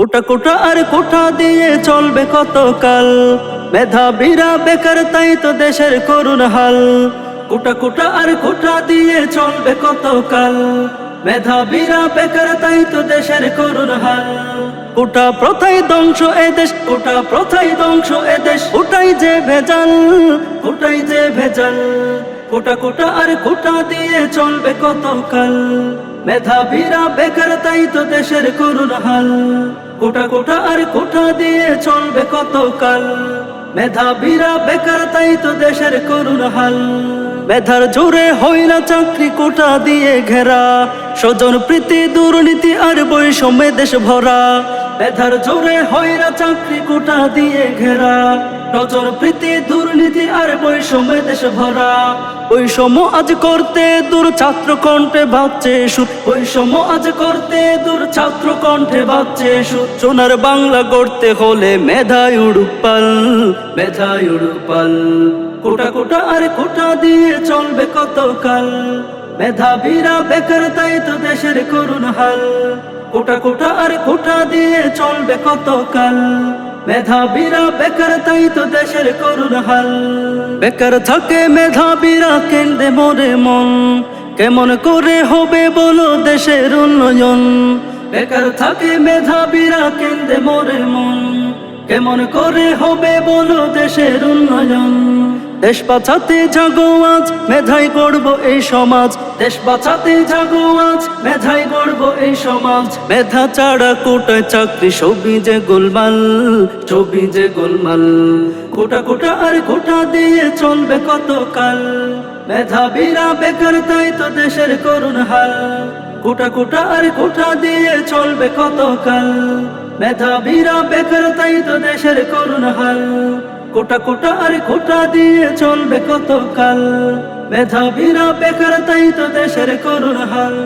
কোটা কোটা আর কোঠা দিয়ে চলবে কতকাল? মেধাবীরা বেকার, তাই তো দেশের করুণ হাল। কোটা কোটা আর কোঠা দিয়ে চলবে কতকাল? মেধাবীরা বেকার, তাই তো দেশের করুণ হাল। কোটা প্রথাই ধ্বংস এদেশ কোটা প্রথাই ধ্বংস এদেশ কোটাই যে ভেজাল, কোটাই যে ভেজাল। কোটা কোটা আর কোটা দিয়ে চলবে কতকাল? মেধাবীরা বেকার, তাই তো দেশের করুণ হাল। কোটা কোটা আর কোটা দিয়ে চলবে কতকাল? মেধাবীরা বেকার, তাই তো দেশের করুণ হাল। মেধার জোরে হয় না চাকরি, কোটা দিয়ে ঘেরা। স্বজন প্রীতি, দুর্নীতি আর বৈষম্যে দেশ ভরা। মেধার জোরে হয় না চাকরি কোটা দিয়ে ঘেরা। স্বজন প্রীতি, দুর্নীতি আর বৈষম্যে দেশ ভরা। বৈষম্য আজ করতে দূর ছাত্র কণ্ঠে বাচ্চে সুর। বৈষম্য আজ করতে দূর ছাত্র কণ্ঠে বাচ্চে সুর। সোনার বাংলা গড়তে হলে মেধায় উড়ুপাল মেধায় উড়ুপাল কোটা কোটা আর কোটা দিয়ে চলবে কতকাল মেধাবীরা বেকার, তাই তো দেশের করুণ হাল। কোটা কোটা আর কোটা দিয়ে চলবে কতকাল? মেধাবীরা বেকার, তাই তো দেশের করুণ হাল। বেকার থাকে মেধাবীরা, কেন্দ্রে মরে মন। কেমন করে হবে বলো দেশের উন্নয়ন? বেকার থাকে মেধাবীরা, কেন্দ্রে মরে মন। কেমন করে হবে বলো দেশের উন্নয়ন? দেশ বাঁচাতে জাগো আজ, মেধাই গড়ব এই সমাজ। দেশ বাঁচাতে জাগো আজ, মেধাই গড়ব এই সমাজ। মেধা ছাড়া কোটায় চাকরি, ছবি যে গোলমাল, ছবি যে গোলমাল। কোটা কোটা আর কোটা দিয়ে চলবে কতকাল? মেধাবীরা বেকার, তাই তো দেশের করুণ হাল। কোটা কোটা আর কোটা দিয়ে চলবে কতকাল? মেধাবীরা বেকার, তাই তো দেশের করুণ হাল। কোটা কোটা আর কোটা দিয়ে চলবে কতকাল? মেধাবীরা বেকার তাই তো দেশের করুণ হাল